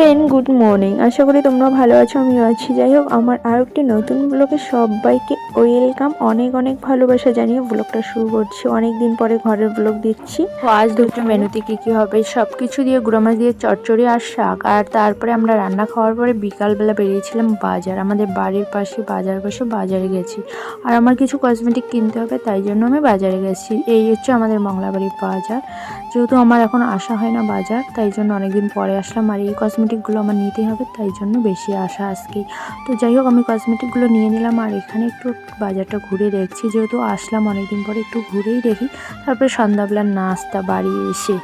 Friend good morning আশা করি তোমরা ভালো আছো, আমিও আছি। যাই হোক, আমার আরও একটি নতুন ব্লগে সবাইকে ওয়েলকাম অনেক অনেক ভালোবাসা জানিয়ে ব্লগটা শুরু করছি। অনেক দিন পরে ঘরের ব্লগ দিচ্ছি আজ দুপুরে মেনুতে কী কী হবে? সব কিছু দিয়ে, গুঁড়ো মাছ দিয়ে, চচ্চড়ি আর শাক। আর তারপরে আমরা রান্না খাওয়ার পরে বিকালবেলা বেরিয়েছিলাম বাজার। আমাদের বাড়ির পাশে, বাজার বসে বাজারে গেছি। আর আমার কিছু কসমেটিক কিনতে হবে, তাই জন্য আমি বাজারে গেছি। এই হচ্ছে আমাদের মংলাবাড়ির বাজার। যেহেতু আমার এখন আসা হয় না বাজার, তাই জন্য অনেকদিন পরে আসলাম। আর এই কসমেটিকগুলো আমার নিতেই হবে, তাই জন্য বেশি আশা আজকে তো যাই হোক, আমি কসমেটিকগুলো নিয়ে নিলাম আর এখানে একটু বাজারটা ঘুরে দেখছি, যেহেতু আসলাম অনেকদিন পরে একটু ঘুরেই দেখি। তারপরে সন্ধ্যাবেলার নাস্তা, বাড়ি এসে